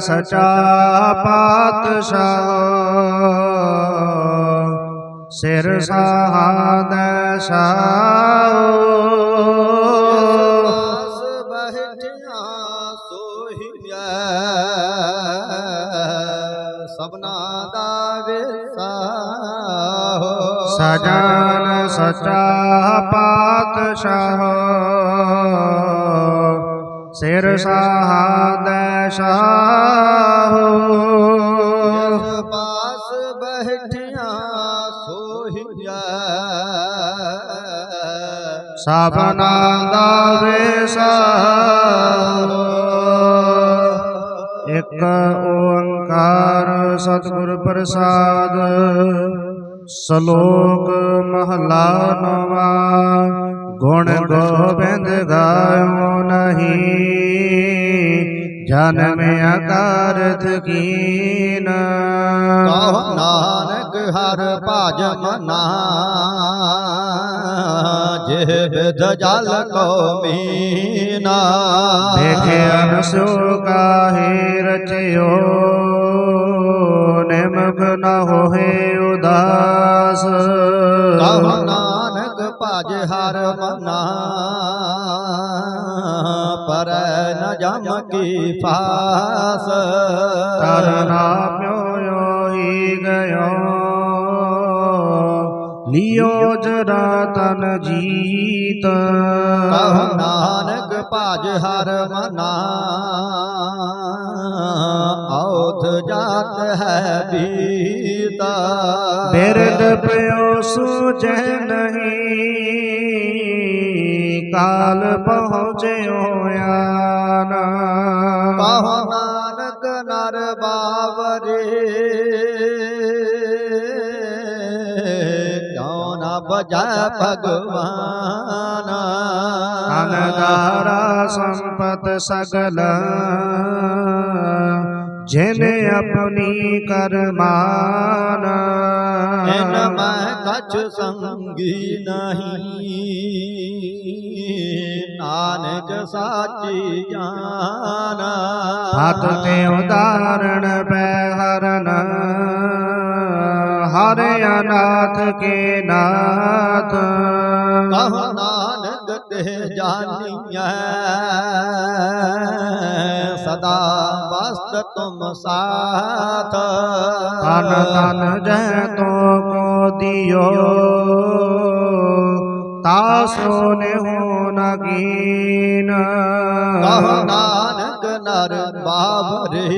ਸਚਾ ਪਾਤਸ਼ਾਹ ਸਿਰ ਸਾਹਾਦੈ ਸੋਹੀਐ ਸਭਨਾ ਦਾ ਵਿਸਾਹੋ ਸਜਨ ਸਚਾ ਪਾਤਸ਼ਾਹ। ਸਿਰ ਸਾਹਾਦੈ ਸਾਹੋ ਪਾਸ ਬਹਿਠਿਆ ਸੋਹੀਐ ਸਭਨਾ ਦਾ ਵਿਸਾਹੋ ਇੱਕ ਓੰਕਾਰ ਸਤਿਗੁਰ ਪ੍ਰਸਾਦ। ਸ਼ਲੋਕ ਮਹਲਾ ਨਵਾ। गुण गोविंद गायो नहीं। जन में अकारथ नानक हर पाजम मना जल को मीना। देखे का ही रचियो निमग न होहे उदास। नानक ਭਾਜ ਹਰ ਮਨਾ ਪਰ ਨ ਜਮ ਕੀ ਫਾਸ ਕਰਨਾ ਪਿਓ ਹੀ ਗਇਓ ਲਿਓ ਜਰਾ ਤਨ ਜੀਤ ਕਹੋ ਨਾਨਕ ਭਾਜ ਹਰ ਮਨਾ औध जात है बीता। बिरद प्यो सूज नहीं काल पहुँचे हो नानक नर बाबरे क्यों न बजा भगवान? अनदारा संपत सगला। जने अपनी करमाना। मैं कछ संगी नहीं। नानक साची जाना। हाथ ते उदाहरण पैहरन। हरे अनाथ के नाथ। कहो नानक ते जानिया। सदा मस्त तुम साथ। धन धन जय तो को दियो। सोने हो नगीन नानक नर बाबरे।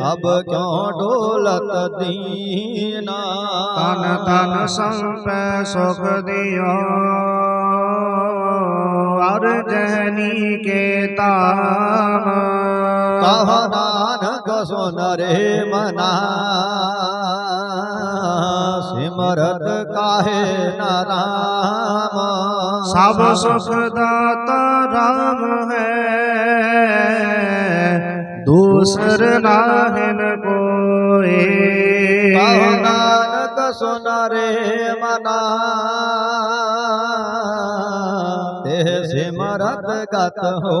अब क्यों डोलत दीना? तन तन संपे सुख दिया। और जहनी के ताम। कहो नानक सुन रे मना सिमरत काहे न राम। सब सुखदाता राम है दूसर नाहन को नानक सुन रे मना सिमरत गत हो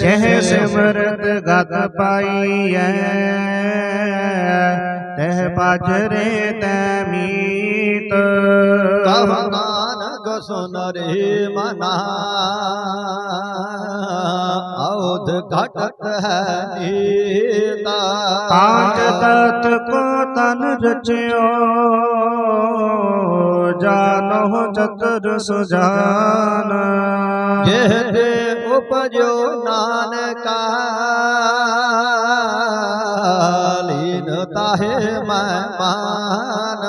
जैसे सिमरत गत पाई तह पाजरे तमीत नानक सुन रे मना। औध घटत है पाँच पाँच को तन रचयो। जानो चतुर सुजान। जेहे उपजो नानका। लीन ताहे मैं मान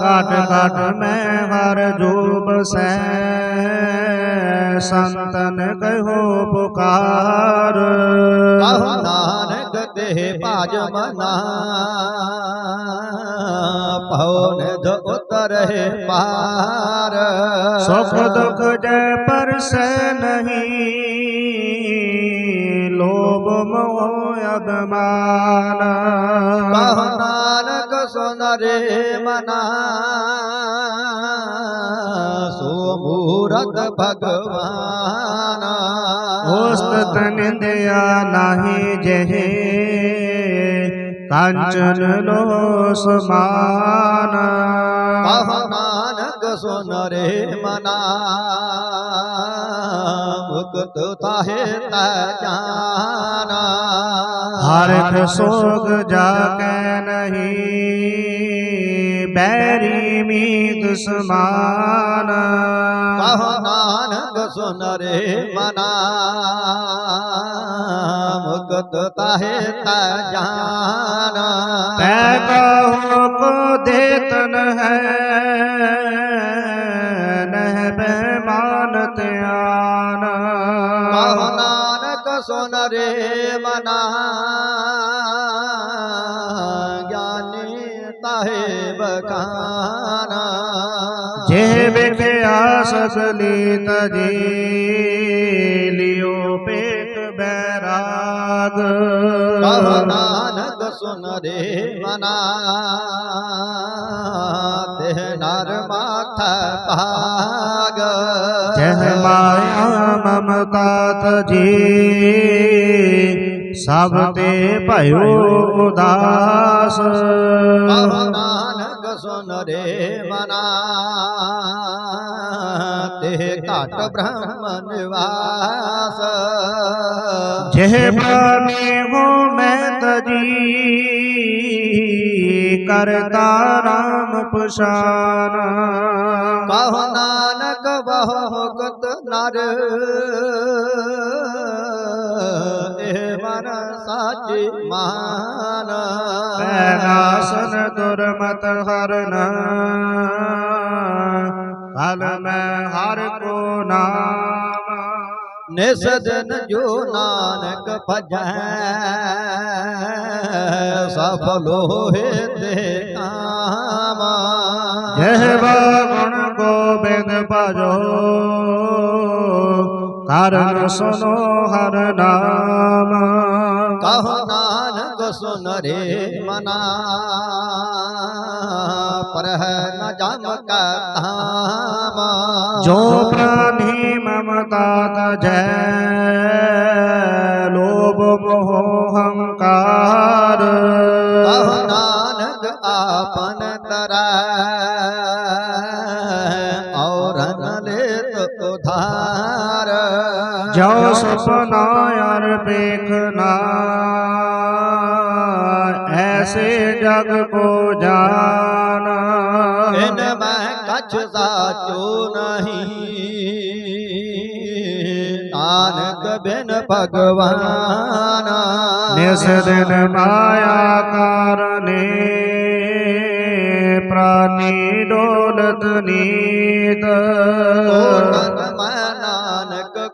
काट काट में हर जूब से। संतन कहो पुकार। नानक दे पाज मना पवन उत्तर है पार। सुख दुख जय पर से नहीं लोभ मोह अभिमान। नानक सुनरे मना सोमूरत भगवान। होस्त निंदया नाही जहे કાંચન લો સમાન કહમાનક સોનરે મના. ભુકત તાહે તાજાના હરખ સોગ જાકે નહીં. पैरी मी दुश्मान। कहो सुन रे मना। मुकुत ताहे तान कहो को देतन है नह त्यान। नानक सुन रे मना। ਵਿਖਿਆ ਸਗਲੀ ਤਜੀ ਲਿਓ ਪੇਖ ਬੈਰਾਗ। ਕਹ ਨਾਨਕ ਸੁਨ ਰੇ ਮਨਾ ਤੇ ਨਰ ਮਾਥਾ ਭਾਗ। ਜਹ ਮਾਇਆ ਮਮਤਾ ਤਜੀ ਸਭ ਤੇ ਭਇਓ ਉਦਾਸ। ਕਹ ਨਾਨਕ सुन रे मना। ते काट ब्रह्म निवास जे बने हो मैं तरी करता राम पुषाना कहो नानक बहुत नर। एवन साची मानासन दुर्मत हरन हल में हर को नाम। निसदन जो नानक भज सफल हे ते काम जय गुण गोविंद भजो। कारण सुनो हर नाम कहो नानक सुन रे मना पर न जम का जो प्राणी ममता जय लोभ मोह मोहंकार कहो नानक आपन तरा जो सपना यार देखना। ऐसे जग को जाना। इनमें कछ साचो नहीं? नानक बिन भगवान। इस दिन माया कारण प्राणी डोलत नीत। नानक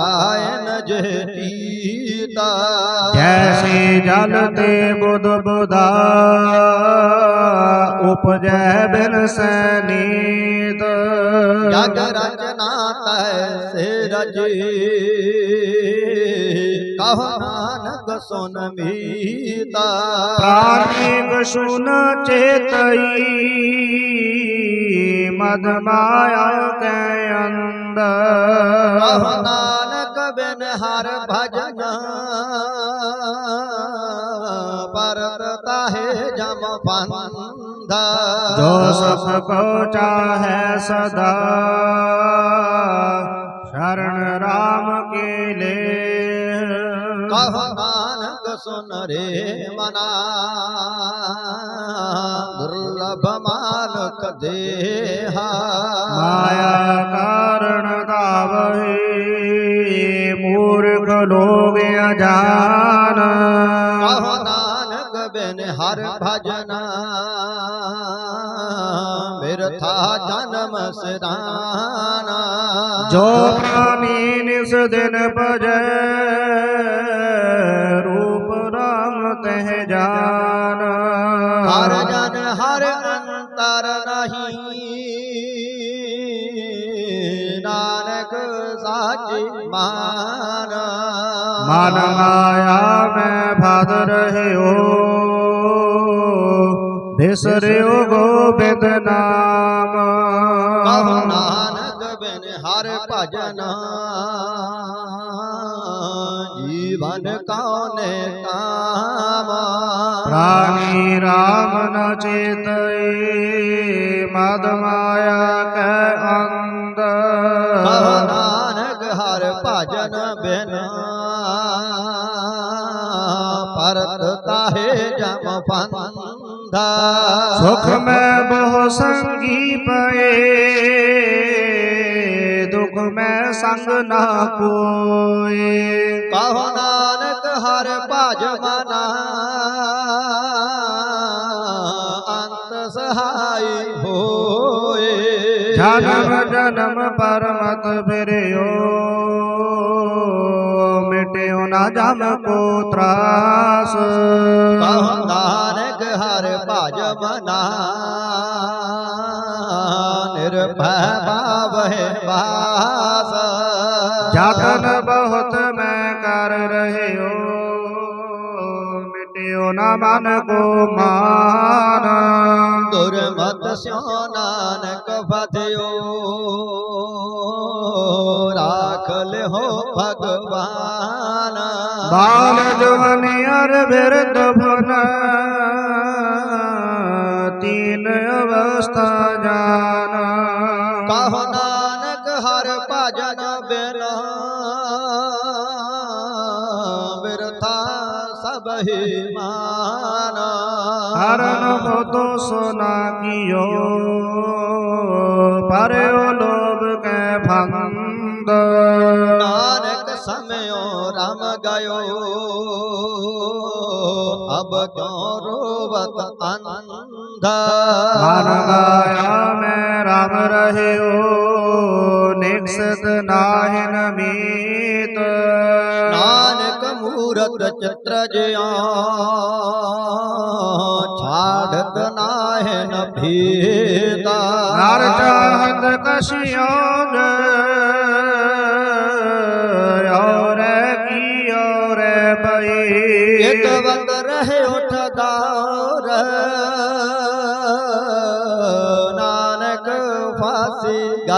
ਨਾਰਾਇਣ ਜੀਤਾ ਜੈਸੇ ਜਲ ਤੇ ਬੁਧ ਬੁਧਾ ਉਪਜੈ ਬਿਨ ਸੈਨੀਤ। ਜਗ ਰਚਨਾ ਤੈ ਸੇ ਰਜੇ ਕਹ ਨਾਨਕ ਸੁਨ ਮੀਤਾ। ਪ੍ਰਾਨਿਕ ਸੁਨ ਚੇਤਈ ਮਦ ਮਾਇਆ ਕੈ ਕਹ ਅੰਦਰ ਨਾਨਕ बिन हर भजन परता है जम पंद जो सबको चाहे सदा शरण राम के ले कहो सुन रे मना दुर्लभ मालक देहा। माया कारण दावे लोग अजान। बिन हर भजन था जन्म सदान जो प्रामीन इस दिन भज रूप राम कह जान। हर जन हर अंतर नहीं नानक साच मान मन माया में भद रहे हो बिसरियो गोविंद नाम। नानक बिन हर भजन जीवन कौन काम। रानी राम न चेत मद माया के अंग। ਕਾਹੇ ਜਮ ਫੰਦਾ ਸੁਖ ਮੈਂ ਬਹੁ ਸੰਗੀ ਪਏ ਦੁਖ ਮੈਂ ਸੰਗ ਨਾ ਕੋਏ ਕਹੋ ਨਾਨਕ ਹਰ ਭਜ ਮਨਾ ਅੰਤ ਸਹਾਈ ਹੋਏ। ਜਨਮ ਜਨਮ ਪਰਮਤ ਫਿਰਿਓ ना जम को त्रास नानक हर भजम निर्भय भाव वास जतन बहुत मैं कर रहे हो मिटियो न मन को मान। दुर्मत सो नानक बधयो राखल हो भगवान। বাল জোয়ানি আর বের দফনা তিন অবস্থা জানা কাহ নানক হর পাজন বেন বিরথা সবহি মানা হর নবত সোনা কিয় পারে ও লোভ কে ভাঙ্গ নানক समय राम गयो। अब गौरवत आनंद मैं राम रहे नाहन मीत। नानक मूरत चित्र जड़त नाहन भीता। नर चाहत कशिया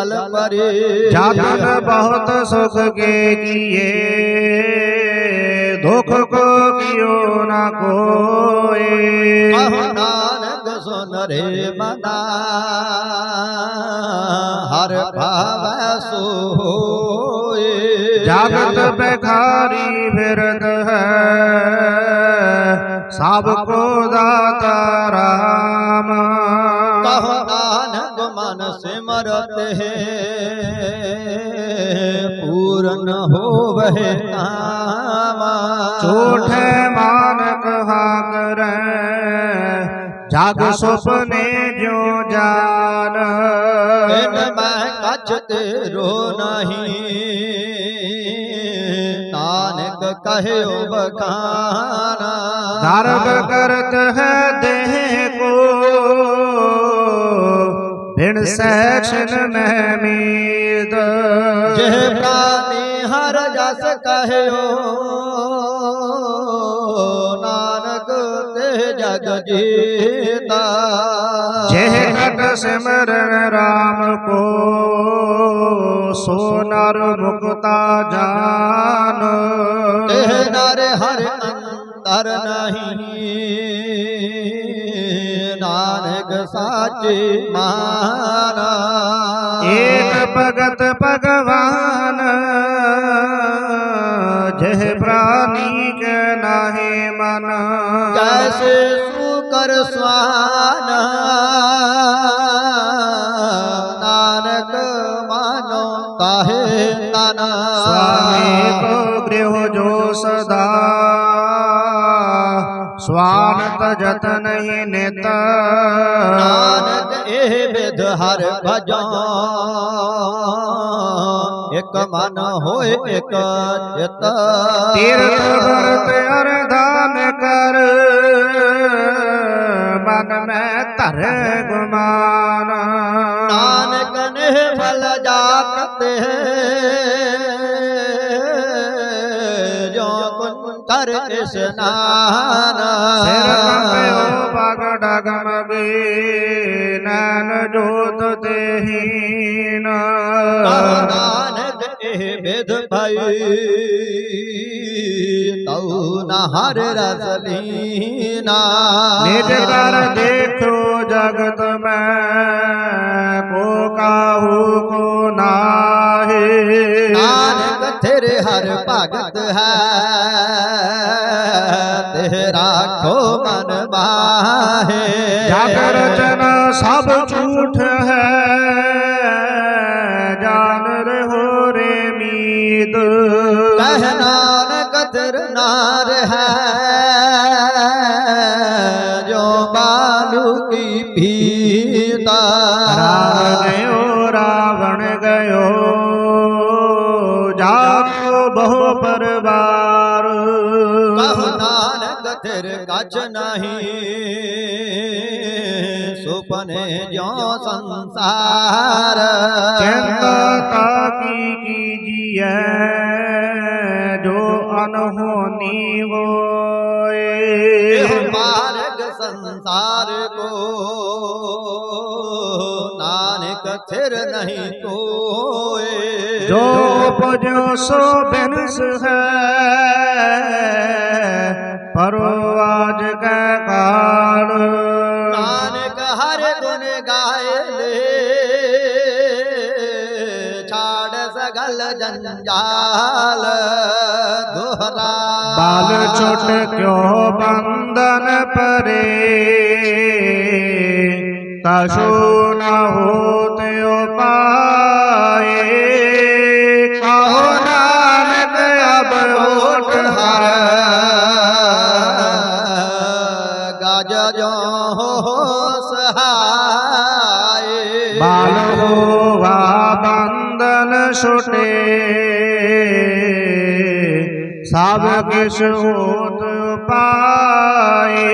जाल पर जागन बहुत सुख के किए। दुख को कियो न कोए। नानक सुन रे मना। हर भाव सोए। जागत बेखारी फिरत है। सबको दाता रहा मन सिमरत है। पूर्ण हो वह मान कहा कर जाग सुपने जो जान। मैं कच तेरो नहीं। नानक कहे बखाना। गर्भ करत है देह भिण सहन मीर प्राणी हर जस कहो नानक ते जग जीता। जह कट सिमरन राम को सोनर मुक्ता जान। नर हर अंतर नहीं। साचे माना। एक भगत भगवान जह प्राणी के नाहे मन। जैसे सुकर स्वान नानक मानो काहे नाना को तो जो सदा स्वान भजत नहीं नेता। नानक हर भजा एक मन हो एक दान कर। मन में तर गुमान। नानक फल जाते हैं। स्नारा पगड़ गमगे नैन जोत देहीन विध भई तौ नहर रसलीना निज कर देखो जगत में को काहू को ना हर भगत है। तेरा खो मन बाहे। जन सब झूठ है। जान रे हो रे मीद नान कदर नार है। जो बालू की भीता। रच नहीं। सुपने जो संसार। चिंता की कीजिए जो अनहोनी हो मार्ग संसार को नानक थिर नहीं तो जो पजो सो बिनस है परो आज के काल। नानक हर गुण गाय ले छाड़ सगल जंजाल दोहरा। बाल छोट क्यों बंधन परे? कशो न हो होते पा जो सहाय बाल हुआ बंदन छुटे सब किश होत पाए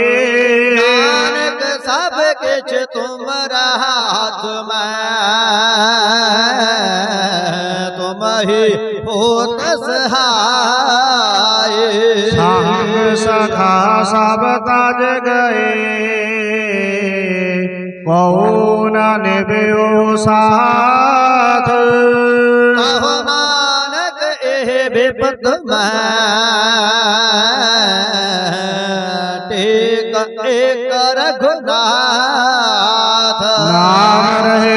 सब किश तुमरा हाथ में तुम ही होत सहाय लखा सब तज गए कौन निभ्यो साथ? मानक ए विपत टेक एक रघुनाथ नाम रहे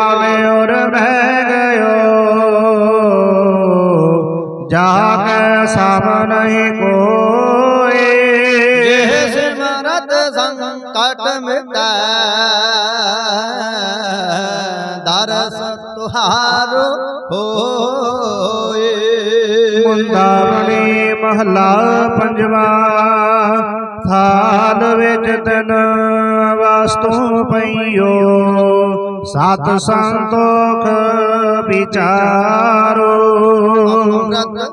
ਜਾਗੈ ਸਮ ਨਹੀਂ ਕੋਏ ਜਿਹ ਸਿਮਰਤ ਸੰਕਟ ਮਿਟੈ ਦਰਸ ਤੁਹਾਰ ਹੋਏ। ਮੁੰਦਾਵਣੀ ਮਹਲਾ ਪੰਜਵਾ ਥਾਲ ਵਿੱਚ ਤਨ ਵਸਤੂ ਪਈਓ ਸਤ ਸੰਤੋਖ विचारो।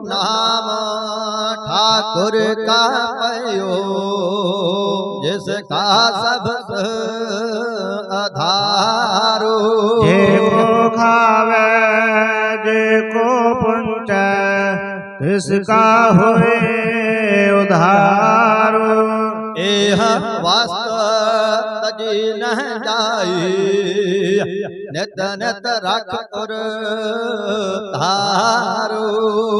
नाम ठाकुर का पयो जिसका सब आधारो। जे को खावे जे को पुंच इसका होए उधारो। एह वास्तव तजी नहीं जाई। ਨਿਤ ਨਿਤ ਰਖ ਉਰ ਧਾਰੋ।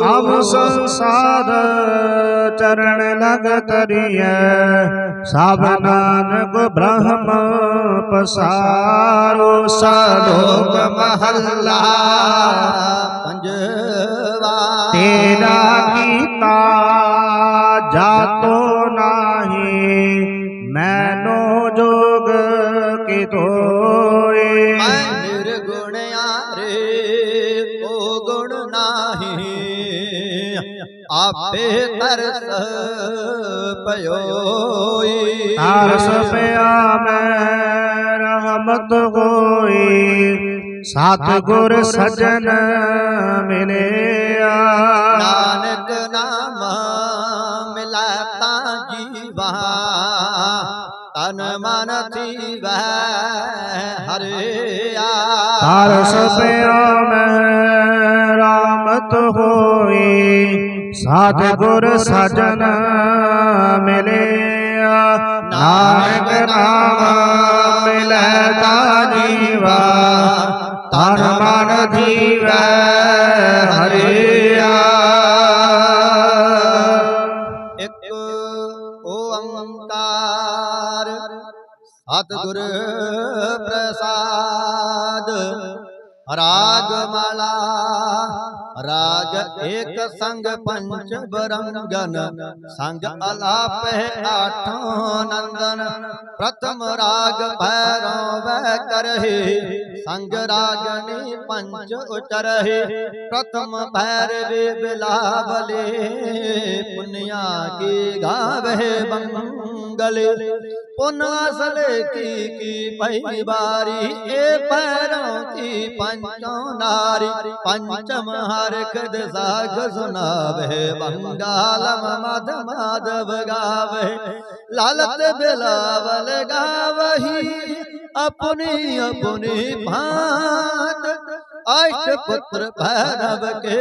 ਅਬ ਸੰਸਾਰ ਚਰਨ ਲਗ ਤਰੀਐ ਸਭ ਨਾਨਕ ਬ੍ਰਹਮ ਪਸਾਰੋ। ਸਾਲੋਕ ਮਹੱਲਾ ਪੰਜਵਾ। ਤੇਰਾ ਕੀਤਾ ਜਾਤੋ ਆਪੇ ਤਰਸ ਪਇਓਈ ਤਾਰਸ ਪਿਆ ਮੈਂ ਰਹਿਮਤ ਹੋਈ ਸਤ ਗੁਰ ਸਜਣ ਮਿਲਿਆ। ਨਾਨਕ ਨਾਮ ਮਿਲੈ ਤਾਂ ਜੀਵਾ। ਤਨ ਮਨ ਥੀਵੈ ਹਰਿਆ ਤਾਰਸ ਪਿਆ ਮੈਂ ਰਾਮਤ ਹੋਈ ਸਤ ਗੁਰ ਸਜਣ ਮਿਲਿਆ। ਨਾਨਕ ਨਾਮ ਮਿਲੈ ਤਾ ਜੀਵਾ। ਤਨ ਮਨ ਜੀਵੈ ਹਰਿਆ। ਇੱਕ ਓੰਕਾਰ ਸਤਿਗੁਰ ਪ੍ਰਸਾਦ ਰਾਗ ਮਾਲਾ राग एक संग पंच बरंगन संग अलाप है आठ नंदन प्रथम राग भैरव करहे संग रागनी पंच उतरहे प्रथम भैरवे बिलावले पुनिया की गावे बंगले। पुनासले की की पहली बारी ए पैरों की पंचों नारी पंचम हारी मारकट साख सुनावे बंगाल मद माधव गावे। लालत बिलावल गावही अपनी अपनी भात अष्ट पुत्र भैरव के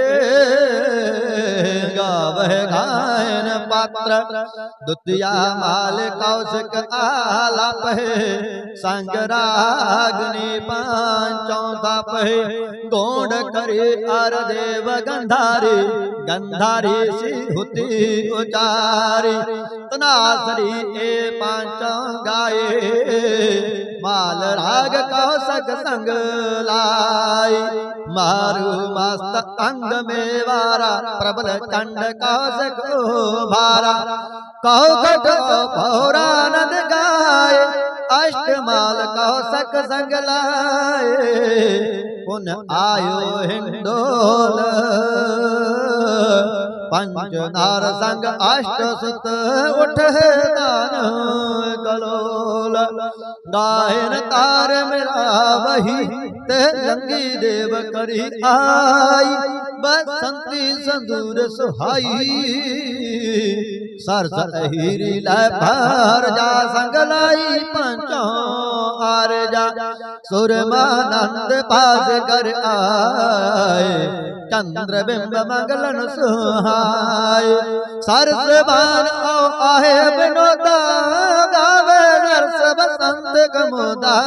गावह गायन पात्र। द्वितीया माल कौशिक आलाप है। संग रागनी पाँचों तप है गोड करे अर देव गंधारी। गंधारी। सी हुती उचारी। तनासरी ए पाँचों गाए माल राग कौशक संग लाई। मारु मस्त अंग में वारा प्रबल कंड कौशक भारा कौशक पौरानंद गाय अष्टमाल कौशक संग लाए पुन आयो हिंडोल पंच नार संग अष्ट सुत उठ दान कलोल। गायन तार मेरा वही ते लंगी देव करी आई बसंती संदूर सुहाई सरस अहिरी लै भर जा संग लाई पंचों आर जा सुरमानंद पास कर आए चंद्र बिंब मंगलन सुहाय सरस बान ओ आहे बिनोदा बसंत कमोदा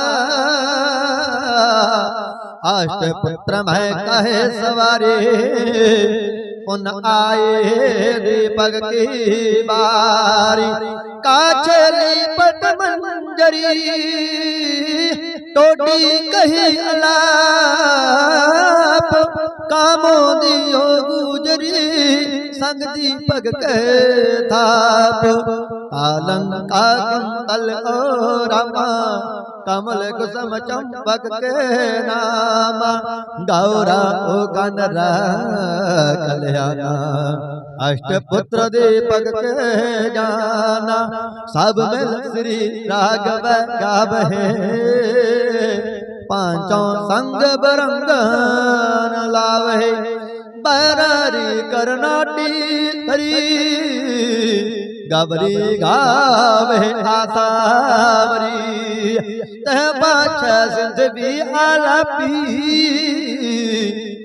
अष्ट पुत्र मैं कहे सवारे, पुन आए दीपक की बारी। काछली पट मंजरी, टोटी कही अलाप। कामो दियो गुजरी, संग दीपक के थाप। अलंका कुंतल ओ रामा, कमल कुसुम चंपक के नामा। गौरा ओ कनरा कल्याणा अष्ट पुत्र दीपक के जाना सब मिल श्री राघव गावहे पाँचों संग बरंगन लावहे बरारी करनाटी हरी। गबरी गावे आसावरी। ते पाछ सिंध भी आलापी।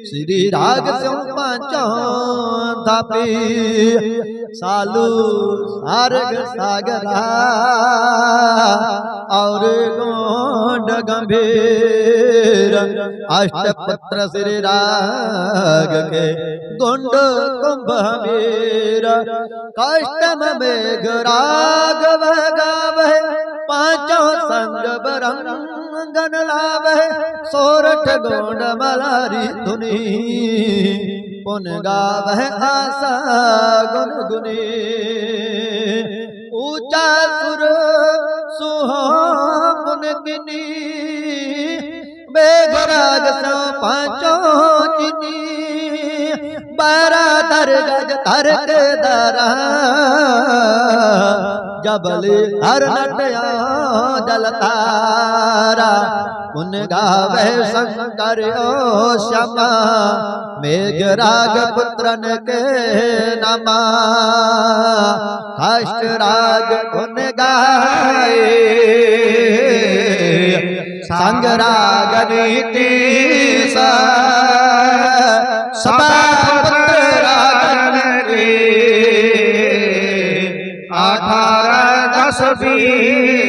श्री राग से पाँचों थापी सालू सारग सागरा। और गोंड गंभीर। अष्टपत्र श्री राग के गुंड कुंभ मीर कष्टम मेघ राग गावे पाँचों संग बरंगन लावे सोरठ गोंड मलारी धुनी पुन गावे आशा गुन गुनी। ऊँचा सुर सुहावन किनी। बेघराग सो पाँचों चिनी। बारह दर गज तरक दरा। जबल हर नटया जल तारा। उन गावे शंकर ओ श्यामा, मेघ राग पुत्रन के नमा। काष्ट राग उन गाए, संग राग नीति सपा पुत्र दस ছবি